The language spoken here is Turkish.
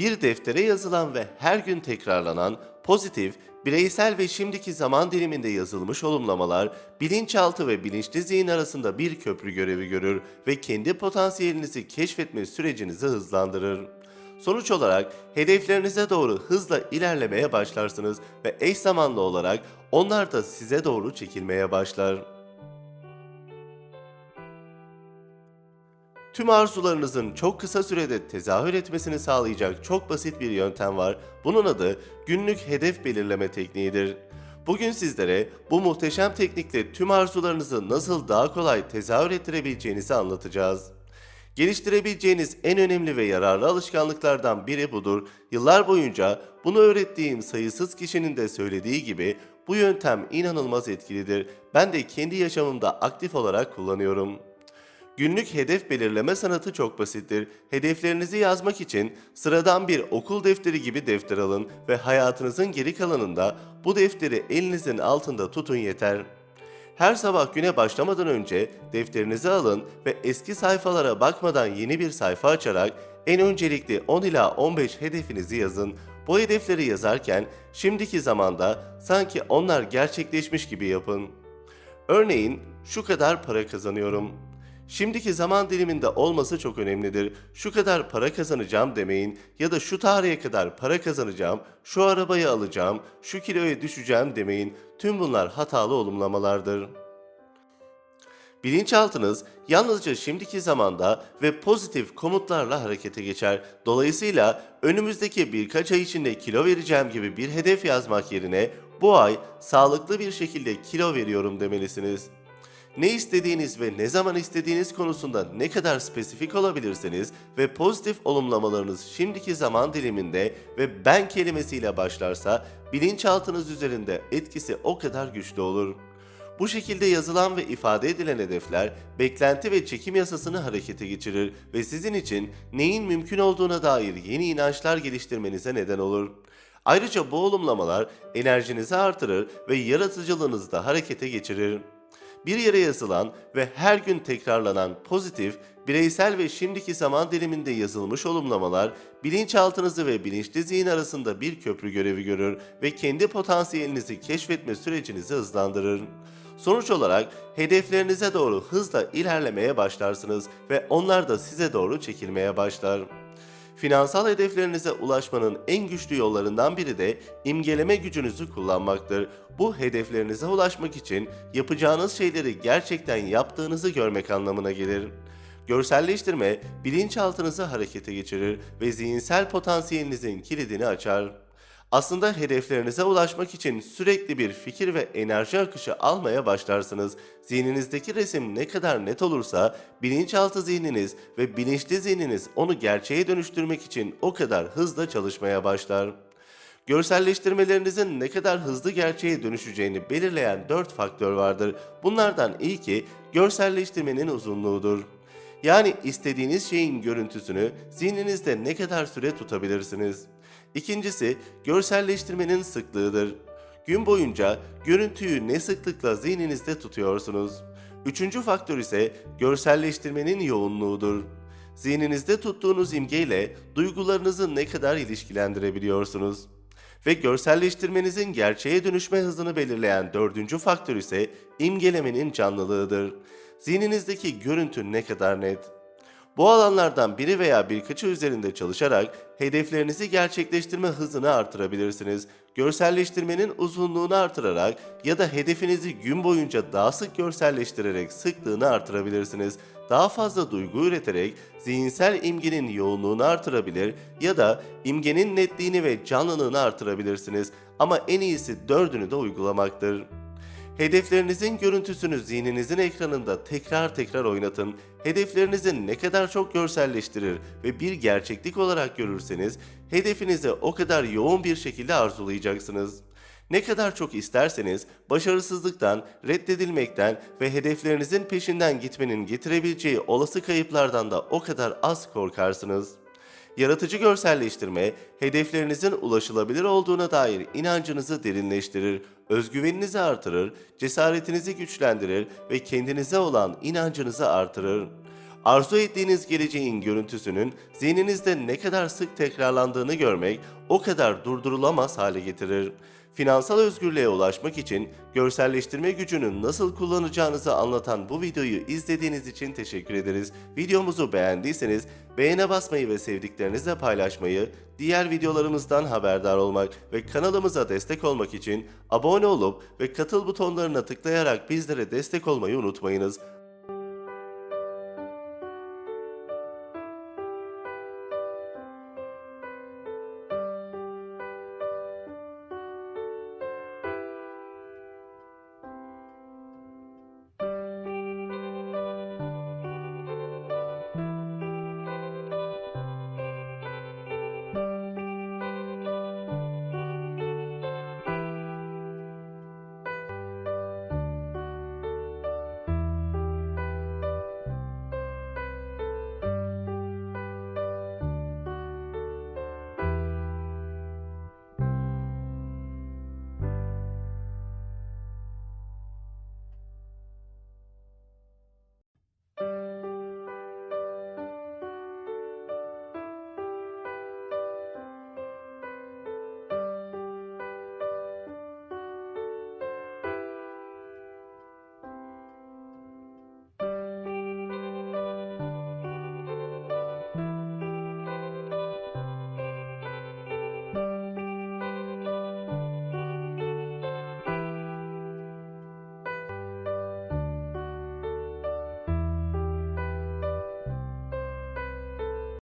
bir deftere yazılan ve her gün tekrarlanan pozitif, bireysel ve şimdiki zaman diliminde yazılmış olumlamalar, bilinçaltı ve bilinçli zihin arasında bir köprü görevi görür ve kendi potansiyelinizi keşfetme sürecinizi hızlandırır. Sonuç olarak hedeflerinize doğru hızla ilerlemeye başlarsınız ve eş zamanlı olarak onlar da size doğru çekilmeye başlar. Tüm arzularınızın çok kısa sürede tezahür etmesini sağlayacak çok basit bir yöntem var. Bunun adı günlük hedef belirleme tekniğidir. Bugün sizlere bu muhteşem teknikle tüm arzularınızı nasıl daha kolay tezahür ettirebileceğinizi anlatacağız. Geliştirebileceğiniz en önemli ve yararlı alışkanlıklardan biri budur. Yıllar boyunca bunu öğrettiğim sayısız kişinin de söylediği gibi bu yöntem inanılmaz etkilidir. Ben de kendi yaşamımda aktif olarak kullanıyorum. Günlük hedef belirleme sanatı çok basittir. Hedeflerinizi yazmak için sıradan bir okul defteri gibi defter alın ve hayatınızın geri kalanında bu defteri elinizin altında tutun yeter. Her sabah güne başlamadan önce defterinizi alın ve eski sayfalara bakmadan yeni bir sayfa açarak en öncelikli 10 ila 15 hedefinizi yazın. Bu hedefleri yazarken şimdiki zamanda sanki onlar gerçekleşmiş gibi yapın. Örneğin şu kadar para kazanıyorum. Şimdiki zaman diliminde olması çok önemlidir. Şu kadar para kazanacağım demeyin ya da şu tarihe kadar para kazanacağım, şu arabayı alacağım, şu kiloya düşeceğim demeyin. Tüm bunlar hatalı olumlamalardır. Bilinçaltınız yalnızca şimdiki zamanda ve pozitif komutlarla harekete geçer. Dolayısıyla önümüzdeki birkaç ay içinde kilo vereceğim gibi bir hedef yazmak yerine bu ay sağlıklı bir şekilde kilo veriyorum demelisiniz. Ne istediğiniz ve ne zaman istediğiniz konusunda ne kadar spesifik olabilirseniz ve pozitif olumlamalarınız şimdiki zaman diliminde ve ben kelimesiyle başlarsa bilinçaltınız üzerinde etkisi o kadar güçlü olur. Bu şekilde yazılan ve ifade edilen hedefler beklenti ve çekim yasasını harekete geçirir ve sizin için neyin mümkün olduğuna dair yeni inançlar geliştirmenize neden olur. Ayrıca bu olumlamalar enerjinizi artırır ve yaratıcılığınızı da harekete geçirir. Bir yere yazılan ve her gün tekrarlanan pozitif, bireysel ve şimdiki zaman diliminde yazılmış olumlamalar bilinçaltınızı ve bilinçli zihin arasında bir köprü görevi görür ve kendi potansiyelinizi keşfetme sürecinizi hızlandırır. Sonuç olarak hedeflerinize doğru hızla ilerlemeye başlarsınız ve onlar da size doğru çekilmeye başlar. Finansal hedeflerinize ulaşmanın en güçlü yollarından biri de imgeleme gücünüzü kullanmaktır. Bu hedeflerinize ulaşmak için yapacağınız şeyleri gerçekten yaptığınızı görmek anlamına gelir. Görselleştirme bilinçaltınızı harekete geçirir ve zihinsel potansiyelinizin kilidini açar. Aslında hedeflerinize ulaşmak için sürekli bir fikir ve enerji akışı almaya başlarsınız. Zihninizdeki resim ne kadar net olursa bilinçaltı zihniniz ve bilinçli zihniniz onu gerçeğe dönüştürmek için o kadar hızla çalışmaya başlar. Görselleştirmelerinizin ne kadar hızlı gerçeğe dönüşeceğini belirleyen 4 faktör vardır. Bunlardan ilki görselleştirmenin uzunluğudur. Yani istediğiniz şeyin görüntüsünü zihninizde ne kadar süre tutabilirsiniz? İkincisi görselleştirmenin sıklığıdır. Gün boyunca görüntüyü ne sıklıkla zihninizde tutuyorsunuz? Üçüncü faktör ise görselleştirmenin yoğunluğudur. Zihninizde tuttuğunuz imgeyle duygularınızı ne kadar ilişkilendirebiliyorsunuz? Ve görselleştirmenizin gerçeğe dönüşme hızını belirleyen dördüncü faktör ise imgelemenin canlılığıdır. Zihninizdeki görüntü ne kadar net? Bu alanlardan biri veya birkaçı üzerinde çalışarak hedeflerinizi gerçekleştirme hızını artırabilirsiniz. Görselleştirmenin uzunluğunu artırarak ya da hedefinizi gün boyunca daha sık görselleştirerek sıklığını artırabilirsiniz. Daha fazla duygu üreterek zihinsel imgenin yoğunluğunu artırabilir ya da imgenin netliğini ve canlılığını artırabilirsiniz. Ama en iyisi dördünü de uygulamaktır. Hedeflerinizin görüntüsünü zihninizin ekranında tekrar tekrar oynatın. Hedeflerinizi ne kadar çok görselleştirir ve bir gerçeklik olarak görürseniz hedefinizi o kadar yoğun bir şekilde arzulayacaksınız. Ne kadar çok isterseniz başarısızlıktan, reddedilmekten ve hedeflerinizin peşinden gitmenin getirebileceği olası kayıplardan da o kadar az korkarsınız. Yaratıcı görselleştirme, hedeflerinizin ulaşılabilir olduğuna dair inancınızı derinleştirir, özgüveninizi artırır, cesaretinizi güçlendirir ve kendinize olan inancınızı artırır. Arzu ettiğiniz geleceğin görüntüsünün zihninizde ne kadar sık tekrarlandığını görmek o kadar durdurulamaz hale getirir. Finansal özgürlüğe ulaşmak için görselleştirme gücünü nasıl kullanacağınızı anlatan bu videoyu izlediğiniz için teşekkür ederiz. Videomuzu beğendiyseniz beğene basmayı ve sevdiklerinizle paylaşmayı, diğer videolarımızdan haberdar olmak ve kanalımıza destek olmak için abone olup ve katıl butonlarına tıklayarak bizlere destek olmayı unutmayınız.